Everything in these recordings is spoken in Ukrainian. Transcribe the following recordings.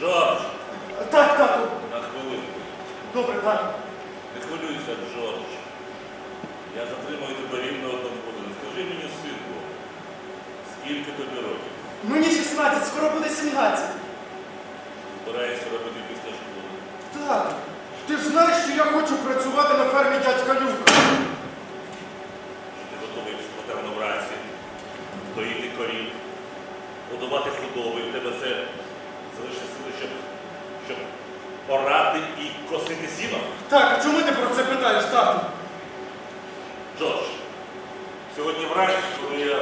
Джордж! Так, тату. На хвилинку. Добре, тату. Не хвилюйся, Джордж. Я затримаю тебе рівно одному годину. Скажи мені, синку, скільки тобі років? Мені 16, скоро буде 17. Збираєшся робити після школи. Так. Ти ж знаєш, що я хочу працювати на фермі дядька Люка. Ти готовий спотевно вранці, доїти корів, годувати худоби, в тебе все орати і косити сіно? Так, а чому ти про це питаєш, тату? Джордж, сьогодні вранці, коли я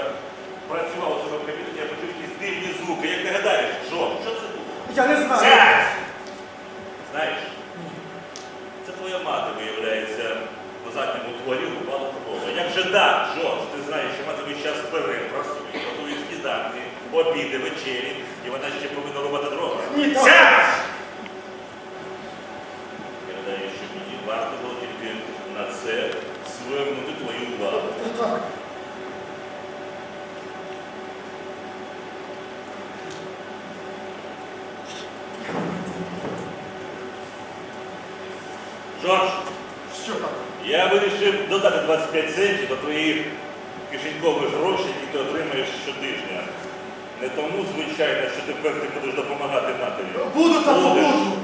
працював у в кабінеті, я почув якісь дивні звуки. Як ти гадаєш, Джон, що це було? Я не знаю. Сядь! Знаєш, це твоя мати, виявляється, на задньому дворі упала корова. Як же так, Джордж, ти знаєш, що мати весь час пере, працює, готує сніданки, обіди, вечері, і вона ще повинна рубати дрова. Ні, так. Сядь! Я гадаю, що мені варто було тільки це звернути твою увагу. Джордж, Що? Я вирішив додати 25 центів до твоїх кишенькових грошей, які ти отримаєш щотижня. Не тому, звичайно, що тепер ти будеш допомагати матері. Буду, Будеш. буду.